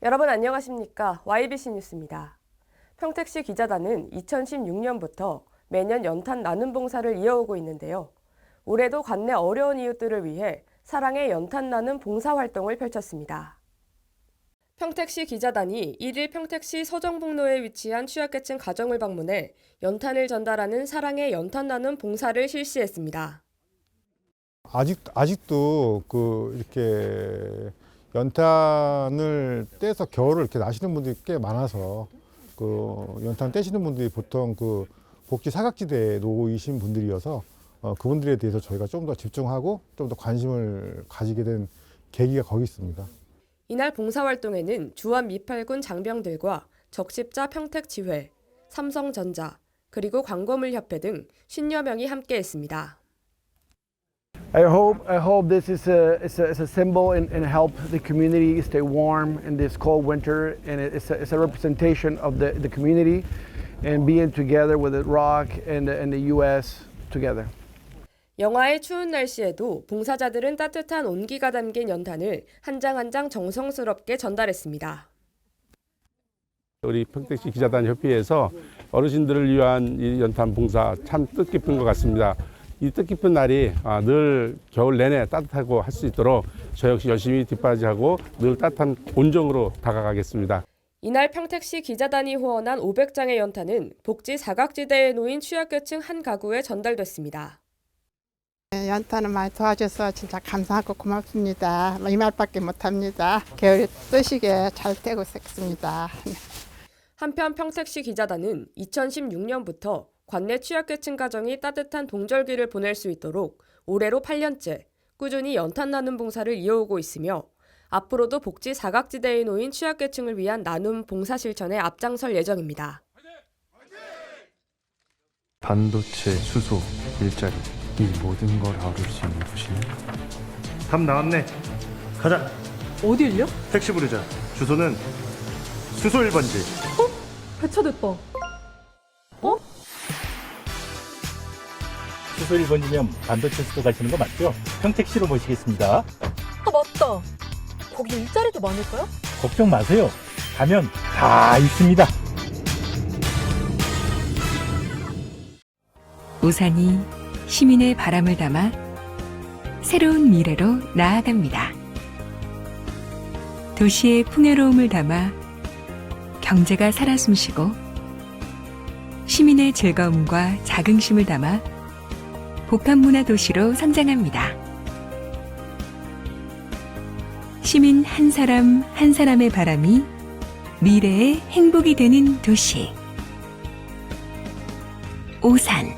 여러분 안녕하십니까? YBC 뉴스입니다. 평택시 기자단은 2016년부터 매년 연탄 나눔 봉사를 이어오고 있는데요. 올해도 관내 어려운 이웃들을 위해 사랑의 연탄 나눔 봉사 활동을 펼쳤습니다. 평택시 기자단이 1일 평택시 서정북로에 위치한 취약계층 가정을 방문해 연탄을 전달하는 사랑의 연탄 나눔 봉사를 실시했습니다. 아직 아직도 그 이렇게 연탄을 떼서 겨울을 이렇게 나시는 분들이 꽤 많아서 그 연탄 떼시는 분들이 보통 그 복지 사각지대에 놓이신 분들이어서 어, 그분들에 대해서 저희가 좀 더 집중하고 좀 더 관심을 가지게 된 계기가 거기 있습니다. 이날 봉사활동에는 주한 미팔군 장병들과 적십자 평택지회, 삼성전자, 그리고 광고물협회 등 10여 명이 함께했습니다. I hope I hope this is a it's a, it's a symbol and, and help the community stay warm in this cold winter, and it's a, it's a representation of the, the community and being together with the Rock and the, and the U.S. together. 영하의 추운 날씨에도 봉사자들은 따뜻한 온기가 담긴 연탄을 한 장 한 장 정성스럽게 전달했습니다. 우리 평택시 기자단 협의회에서 어르신들을 위한 이 연탄 봉사 참 뜻깊은 것 같습니다. 이 뜻깊은 날이 아, 늘 겨울 내내 따뜻하고 할 수 있도록 저 역시 열심히 뒷바지하고 늘 따뜻한 온정으로 다가가겠습니다. 이날 평택시 기자단이 후원한 500장의 연탄은 복지 사각지대에 놓인 취약계층 한 가구에 전달됐습니다. 네, 연탄을 많이 도와줘서 진짜 감사하고 고맙습니다. 이 말밖에 못합니다. 겨울 뜨시게 잘 되고 있습니다. 한편 평택시 기자단은 2016년부터 관내 취약계층 가정이 따뜻한 동절기를 보낼 수 있도록 올해로 8년째 꾸준히 연탄 나눔 봉사를 이어오고 있으며 앞으로도 복지 사각지대에 놓인 취약계층을 위한 나눔 봉사 실천에 앞장설 예정입니다. 반도체, 수소, 일자리 이 모든 걸 아우를 수 있는 곳이네. 답 나왔네. 가자. 어딜요? 택시 부르자. 주소는 수소 1번지. 배차 됐다. 수소 1번지면 반도체 수도 가시는 거 맞죠? 평택시로 모시겠습니다. 아 맞다. 거기 일자리도 많을까요? 걱정 마세요. 가면 다 있습니다. 우산이 시민의 바람을 담아 새로운 미래로 나아갑니다. 도시의 풍요로움을 담아 경제가 살아 숨쉬고 시민의 즐거움과 자긍심을 담아 복합문화 도시로 성장합니다. 시민 한 사람 한 사람의 바람이 미래의 행복이 되는 도시. 오산